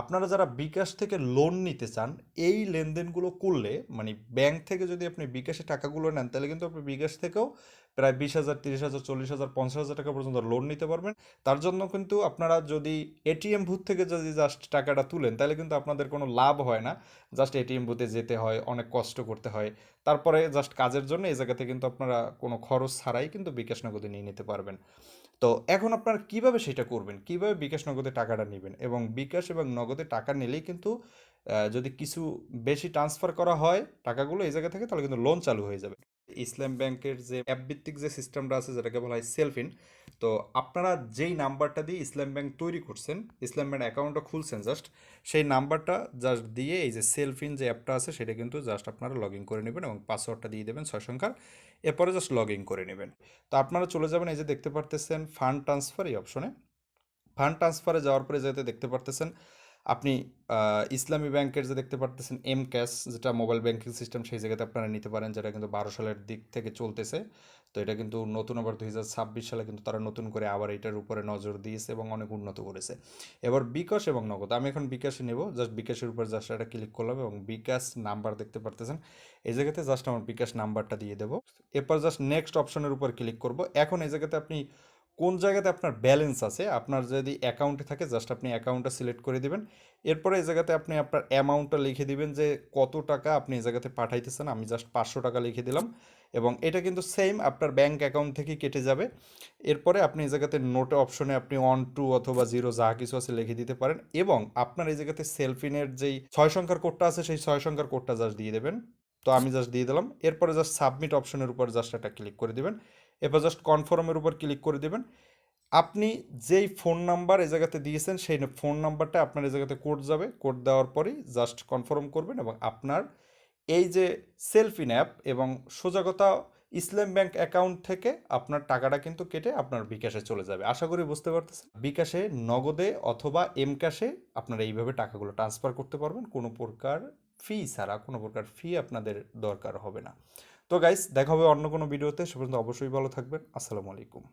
আপনারা যারা বিকাশ থেকে লোন নিতে চান, এই লেনদেনগুলো করলে মানে ব্যাংক থেকে যদি আপনি বিকাশে টাকাগুলো নেন, তাহলে কিন্তু আপনি বিকাশ থেকেও প্রায় বিশ হাজার, তিরিশ হাজার, চল্লিশ হাজার, পঞ্চাশ হাজার টাকা পর্যন্ত লোন নিতে পারবেন। তার জন্য কিন্তু আপনারা যদি এটিএম বুথ থেকে যদি জাস্ট টাকাটা তুলেন, তাহলে কিন্তু আপনাদের কোনো লাভ হয় না। জাস্ট এটিএম বুথে যেতে হয়, অনেক কষ্ট করতে হয়। তারপরে জাস্ট কাজের জন্য এই জায়গাতে কিন্তু আপনারা কোনো খরচ ছাড়াই কিন্তু বিকাশ নগদে নিয়ে নিতে পারবেন। তো এখন আপনারা কীভাবে সেটা করবেন? কীভাবে বিকাশ নগদে টাকাটা নেবেন? এবং বিকাশ এবং নগদে টাকা নিলেই কিন্তু যদি কিছু বেশি ট্রান্সফার করা হয় টাকাগুলো এই জায়গা থেকে, তাহলে কিন্তু লোন চালু হয়ে যাবে। ইসলাম ব্যাংকের যে অ্যাপ ভিত্তিক যে সিস্টেমটা আছে, যেটাকে বলা হয় সেলফিন তো আপনারা যেই নাম্বারটা দিয়ে ইসলাম ব্যাংক তৈরি করছেন, ইসলাম ব্যাংক অ্যাকাউন্টটা খুলছেন জাস্ট সেই নাম্বারটা জাস্ট দিয়ে এই যে সেলফিন যে অ্যাপটা আছে, সেটা কিন্তু জাস্ট আপনারা লগ ইন করে নেবেন এবং পাসওয়ার্ডটা দিয়ে দেবেন ছয় সংখ্যার, এরপরে জাস্ট লগ ইন করে নেবেন। তো আপনারা চলে যাবেন এই যে দেখতে পারতেছেন ফান্ড ট্রান্সফার এই অপশনে ফান্ড ট্রান্সফারে যাওয়ার পরে যেতে দেখতে পারতেছেন আপনি ইসলামী ব্যাংকের যে দেখতে পারতেছেন এম ক্যাশ যেটা মোবাইল ব্যাংকিং সিস্টেম সেই জায়গাতে আপনারা নিতে পারেন, যেটা কিন্তু বারো সালের দিক থেকে চলতেছে। তো এটা কিন্তু নতুন আবার দুই হাজার ছাব্বিশ সালে কিন্তু তারা নতুন করে আবার এটার উপরে নজর দিয়েছে এবং অনেক উন্নত করেছে। এবার বিকাশ এবং নগদ, আমি এখন বিকাশে নেব জাস্ট বিকাশের উপর জাস্ট এটা ক্লিক করলাম এবং বিকাশ নাম্বার দেখতে পারতেছেন। এই জায়গাতে জাস্ট আমার বিকাশ নাম্বারটা দিয়ে দেবো। এরপর জাস্ট নেক্সট অপশনের উপর ক্লিক করব। এখন এই জায়গাতে আপনি কোন জায়গাতে আপনার ব্যালেন্স আছে, আপনার যদি অ্যাকাউন্টে থাকে জাস্ট আপনি অ্যাকাউন্টটা সিলেক্ট করে দিবেন। এরপরে এই জায়গাতে আপনি আপনার অ্যামাউন্টটা লিখে দিবেন যে কত টাকা আপনি এই জায়গাতে পাঠাইতেছেন, আমি জাস্ট পাঁচশো টাকা লিখে দিলাম। এবং এটা কিন্তু সেম আপনার ব্যাংক অ্যাকাউন্ট থেকেই কেটে যাবে। এরপরে আপনি এই জায়গাতে নোট অপশনে আপনি ওয়ান টু অথবা জিরো যা কিছু আছে লিখে দিতে পারেন। এবং আপনার এই জায়গাতে সেলফিনের যেই ছয় সংখ্যার কোডটা আছে, সেই ছয় সংখ্যার কোডটা জাস্ট দিয়ে দেবেন। তো আমি জাস্ট দিয়ে দিলাম। এরপরে জাস্ট সাবমিট অপশনের উপর জাস্ট একটা ক্লিক করে দিবেন। এরপর জাস্ট কনফার্মের উপর ক্লিক করে দিবেন। আপনি যেই ফোন নাম্বার এই জায়গাতে দিয়েছেন, সেই ফোন নাম্বারটা আপনার এই জায়গাতে কোড যাবে। কোড দেওয়ার পরেই জাস্ট কনফার্ম করবেন এবং আপনার এই যে সেলফিন অ্যাপ এবং সোজা কথা ইসলাম ব্যাংক অ্যাকাউন্ট থেকে আপনার টাকাটা কিন্তু কেটে আপনার বিকাশে চলে যাবে। আশা করি বুঝতে পারতেছেন? বিকাশে, নগদে অথবা এম ক্যাশে আপনারা এইভাবে টাকাগুলো ট্রান্সফার করতে পারবেন। কোনো প্রকার ফি ছাড়া, কোনো প্রকার ফি আপনাদের দরকার হবে না। তো গাইস দেখা হবে অন্য কোনো ভিডিওতে সে পর্যন্ত অবশ্যই ভালো থাকবেন। আসসালামু আলাইকুম।